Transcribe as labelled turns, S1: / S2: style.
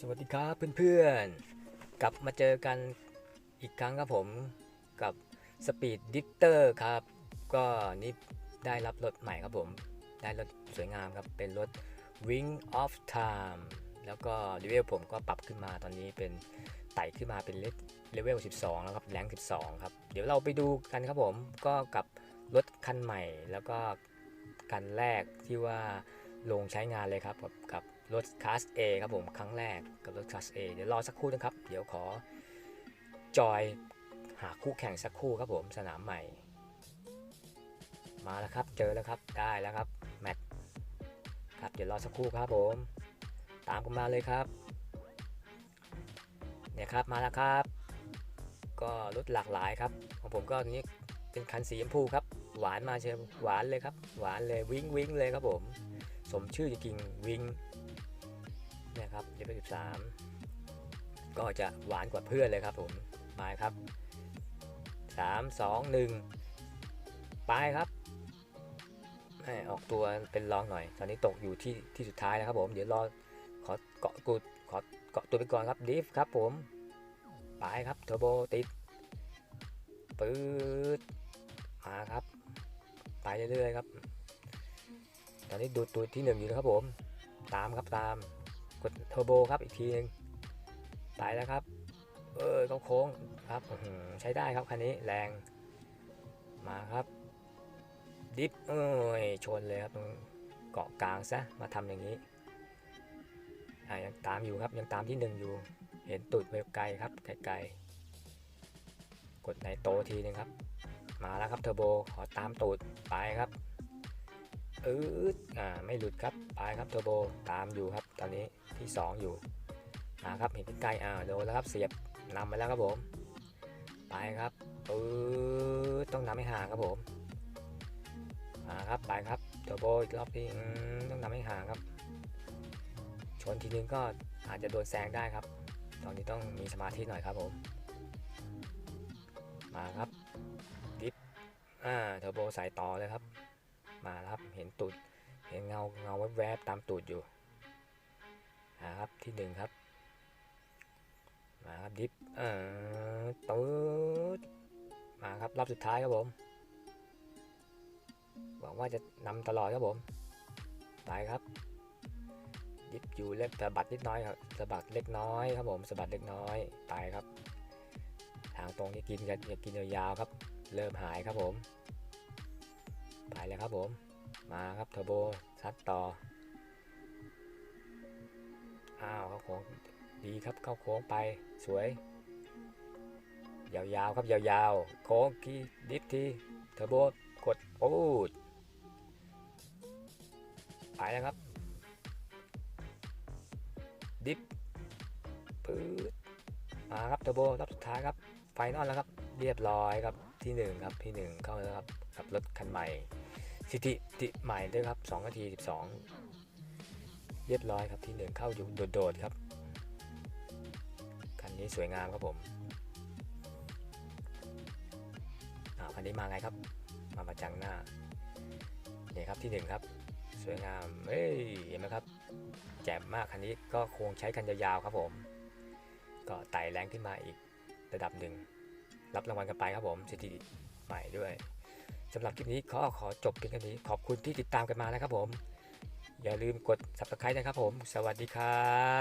S1: สวัสดีครับเพื่อนๆ กลับมาเจอกันอีกครั้งครับผมกับ Speed d i c t o r ครับ ก็นี่ได้รับรถใหม่ครับผม ได้รถสวยงามครับ เป็นรถ Wing of Time แล้วก็เลเวลผมก็ปรับขึ้นมาตอนนี้เป็นไต่ขึ้นมาเป็นเลเวล 12 แล้วครับ แรง12 ครับ เดี๋ยวเราไปดูกันครับผมก็กับรถคันใหม่แล้วก็คันแรกที่ว่าลงใช้งานเลยครับกับ รถคลาส A ครับผมครั้งแรกกับรถคลาส A เดี๋ยวรอสักครู่นะครับ เดี๋ยวขอจอยหาคู่แข่งสักคู่ครับผมสนามใหม่ มาแล้วครับเจอแล้วครับได้แล้วครับแมตช์ครับเดี๋ยวรอสักครู่ครับผม ตามกันมาเลยครับเนี่ยครับมาแล้วครับ ก็รถหลากหลายครับของผมก็นี้เป็นคันสีชมพูครับ หวานมาเชียวหวานเลยครับ หวานเลยวิ้งวิ้งเลยครับผม สมชื่อจริงวิง นี่ยครับเลเวล13 ก็จะหวานกว่าเพื่อนเลยครับผมมาครับ 3 2 1 ไปครับออกตัวเป็นรองหน่อย ตอนนี้ตกอยู่ที่ที่สุดท้ายแล้วครับผม เดี๋ยวรอขอเกาะกูดขอเกาะตัวไปก่อนครับดิฟครับผม ไปครับเทอร์โบติดปื๊ดมาครับ ไปเรื่อยๆครับ ตอนนี้ดูตัวที่หนึ่งอยู่นะครับผม ตามครับตาม ดเทอร์โบครับอีกทีหนึงไปแล้วครับ เออเขาโค้งครับใช้ได้ครับคันนี้แรงมาครับ ดิฟเอ้ยชนเลยครับตรงเกาะกลางซะมาทำอย่างนี้อ่ายังตามอยู่ครับยังตามที่หนึ่งอยู่ เห็นตูดไกลครับไกลๆกดในโตทีหนึงครับ มาแล้วครับเทอร์โบขอตามตูดไปครับ อืดอ่าไม่หลุดครับไปครับเทอร์โบตามอยู่ครับ ตอนนี้ที่ 2 อยู่มาครับเห็นใกล้อ่าโดนแล้วครับเสียบนำไปแล้วครับผม ไปครับปื๊ดต้องนำให้ห่างครับผมมาครับไปครับเทอร์โบอีกรอบที่ต้องนำให้ห่างครับ ชนทีนึงก็อาจจะโดนแซงได้ครับ ตอนนี้ต้องมีสมาธิหน่อยครับผมมาครับดิฟอ่าเทอร์โบใส่ต่อเลยครับ มาแล้วครับ เห็นตูด เห็นเงาเงาแวบๆตามตูดอยู่นะครับที่หนึ่งครับ มาครับดิฟเอ่อตูดมาครับรอบสุดท้ายครับผม หวังว่าจะนำตลอดครับผมไปครับ ดิฟอยู่เล็กสะบัดนิดน้อยครับสะบัดเล็กน้อยครับผมสะบัดเล็กน้อยไปครับ ทางตรงนี้กินกันอย่ากินยาวๆครับ เริ่มหายครับผม ไปเลยครับผม มาครับเทอร์โบซัดต่อ อ้าวเข้าโค้งดีครับเข้าโค้งไปสวย ยาวๆครับยาวๆ โค้งทีดิฟทีเทอร์โบกดโอ้ดไปแล้วครับ ดิฟปื๊ดมาครับเทอร์โบรอบสุดท้ายครับ ไฟนอลแล้วครับ เรียบร้อยครับที่หนึ่งครับที่หนึ่งเข้าแล้วครับกับรถคันใหม่สิทธิติใหม่ด้วยครับ2นาที 12 เรียบร้อยครับที่หนึ่งเข้าอยู่โดดๆครับ คันนี้สวยงามครับผมอ่าคันนี้มาไงครับ มาประจังหน้าเนี่ยครับที่หนึ่งครับ สวยงามเฮ้ยเห็นไหมครับแจ่มมากคันนี้ก็คงใช้กันยาวๆครับผม ก็ไต่แรงขึ้นมาอีกระดับหนึ่ง รับรางวัลกันไปครับผมสิทธิใหม่ด้วยสำหรับคลิปนี้ขอขอจบเพียงแค่นี้ขอบคุณที่ติดตามกันมานะครับผม อย่าลืมกด subscribe นะครับผม สวัสดีครับ